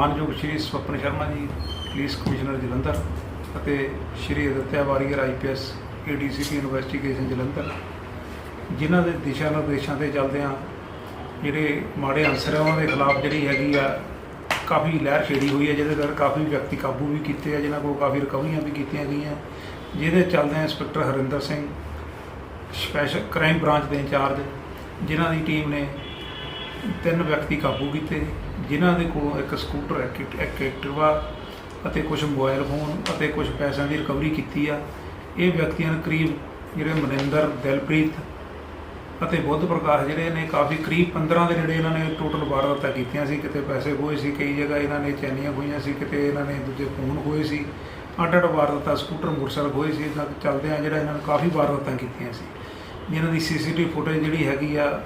ਮਾਨਯੋਗ ਸ਼੍ਰੀ Swapan Sharma ji, police commissioner Jalandhar ਅਤੇ Shri Aditya Warrier IPS ADCP investigation Jalandhar, ਜਿਨ੍ਹਾਂ ਦੇ ਦਿਸ਼ਾ ਨਿਰਦੇਸ਼ਾਂ ਤੇ ਚੱਲਦਿਆਂ ਜਿਹੜੇ ਮਾੜੇ ਅਨਸਰ ਆ, ਉਹਨਾਂ ਦੇ ਖਿਲਾਫ ਜਿਹੜੀ ਹੈਗੀ ਆ, ਕਾਫੀ ਲਹਿਰ ਛੇੜੀ ਹੋਈ ਹੈ ਜਿਹਦੇ ਨਾਲ ਕਾਫੀ ਵਿਅਕਤੀ ਕਾਬੂ ਵੀ ਕੀਤੇ ਆ, ਜਿਨ੍ਹਾਂ ਕੋਲ ਕਾਫੀ ਰਿਕਵਰੀਆਂ ਵੀ ਕੀਤੀਆਂ ਗਈਆਂ। ਜਿਹਦੇ ਚੱਲਦਿਆਂ inspector Harinder Singh, special crime branch ਦੇ ਇੰਚਾਰਜ, ਜਿਨ੍ਹਾਂ ਦੀ ਟੀਮ ਨੇ ਤਿੰਨ ਵਿਅਕਤੀ ਕਾਬੂ ਕੀਤੇ, ਜਿਨ੍ਹਾਂ ਦੇ ਕੋਲੋਂ ਇੱਕ ਸਕੂਟਰ, ਇੱਕ ਐਕਟਿਵਾ ਅਤੇ ਕੁਝ ਮੋਬਾਈਲ ਫੋਨ ਅਤੇ ਕੁਝ ਪੈਸਿਆਂ ਦੀ ਰਿਕਵਰੀ ਕੀਤੀ ਆ। ਇਹ ਵਿਅਕਤੀਆਂ ਨੇ ਕਰੀਬ ਜਿਹੜੇ ਮਨਿੰਦਰ, ਦਿਲਪ੍ਰੀਤ ਅਤੇ ਬੁੱਧ ਪ੍ਰਕਾਸ਼ ਜਿਹੜੇ ਨੇ, ਕਾਫੀ ਕਰੀਬ 15 ਦੇ ਨੇੜੇ ਇਹਨਾਂ ਨੇ ਟੋਟਲ ਵਾਰਦਾਤਾਂ ਕੀਤੀਆਂ ਸੀ। ਕਿਤੇ ਪੈਸੇ ਖੋਏ ਸੀ, ਕਈ ਜਗ੍ਹਾ ਇਹਨਾਂ ਨੇ ਚੈਨੀਆਂ ਖੋਈਆਂ ਸੀ, ਕਿਤੇ ਇਹਨਾਂ ਨੇ ਦੂਜੇ ਫੋਨ ਖੋਏ ਸੀ। ਅੱਡ ਅੱਡ ਵਾਰਦਾਤਾਂ, ਸਕੂਟਰ, ਮੋਟਰਸਾਈਕਲ ਖੋਏ ਸੀ। ਤਾਂ ਚੱਲਦੇ ਆ ਜਿਹੜਾ ਇਹਨਾਂ ਨੇ ਕਾਫੀ ਵਾਰਦਾਤਾਂ ਕੀਤੀਆਂ ਸੀ। ਜਿਨ੍ਹਾਂ ਦੀ ਸੀਸੀਟੀਵੀ ਫੁਟੇਜ ਜਿਹੜੀ ਹੈਗੀ ਆ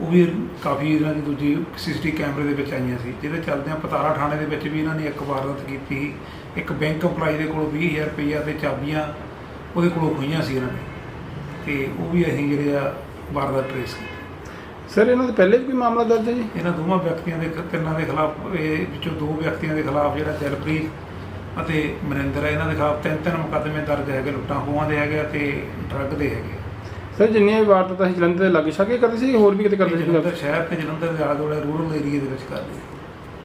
ਉਹ ਵੀ ਕਾਫੀ ਇਹਨਾਂ ਦੀ ਦੂਜੀ ਸੀਸੀਟੀਵੀ ਕੈਮਰੇ ਦੇ ਵਿੱਚ ਆਈਆਂ ਸੀ ਜਿਹਦੇ ਚੱਲਦੇ ਆ ਪਤਾਰਾ ਥਾਣੇ ਦੇ ਵਿੱਚ ਵੀ ਇਹਨਾਂ ਨੇ ਇੱਕ ਵਾਰਦਾਤ ਕੀਤੀ ਸੀ। ਇੱਕ ਬੈਂਕ EMPLOYEE ਦੇ ਕੋਲੋਂ 20000 ਰੁਪਈਆ ਤੇ ਚਾਬੀਆਂ ਉਹਦੇ ਕੋਲੋਂ ਖੋਈਆਂ ਸੀ ਇਹਨਾਂ ਨੇ। ਤੇ ਉਹ ਵੀ ਅਸੀਂ ਜਿਹੜੇ ਆ ਵਾਰਦਾਤ ਟ੍ਰੇਸ ਕੀਤੀ। ਸਰ ਇਹਨਾਂ ਦੇ ਪਹਿਲੇ ਵੀ ਕੋਈ ਮਾਮਲਾ ਦਰਜ ਹੈ ਜੀ? ਇਹਨਾਂ ਦੋਵਾਂ ਵਿਅਕਤੀਆਂ ਦੇ ਤਿੰਨਾਂ ਦੇ ਖਿਲਾਫ ਇਹ ਵਿੱਚੋਂ ਦੋ ਵਿਅਕਤੀਆਂ ਦੇ ਖਿਲਾਫ ਜਿਹੜਾ ਦਿਲਪ੍ਰੀਤ ਅਤੇ ਮਨਿੰਦਰ ਹੈ ਇਹਨਾਂ ਦੇ ਖਿਲਾਫ ਤਿੰਨ ਤਿੰਨ ਮੁਕੱਦਮੇ ਦਰਜ ਹੈਗੇ ਲੁੱਟਾਂ ਖੋਹਾਂ ਦੇ ਹੈਗੇ ਤੇ ਡਰੱਗ ਦੇ ਹੈਗੇ ਸਰ ਜਿੰਨੀਆਂ ਵੀ ਵਾਰਦਾਤਾਂ ਅਸੀਂ ਜਲੰਧਰ ਦੇ ਲਾਗੇ ਛਾਗੇ ਕਰਦੇ ਸੀ ਹੋਰ ਵੀ ਕਿਤੇ ਕਰਦੇ ਸੀ ਜਲੰਧਰ ਸ਼ਹਿਰ ਤੇ ਜਲੰਧਰ ਦੇ ਆਲੇ ਦੁਆਲੇ ਰੂਰਲ ਏਰੀਆ ਦੇ ਵਿੱਚ ਕਰਦੇ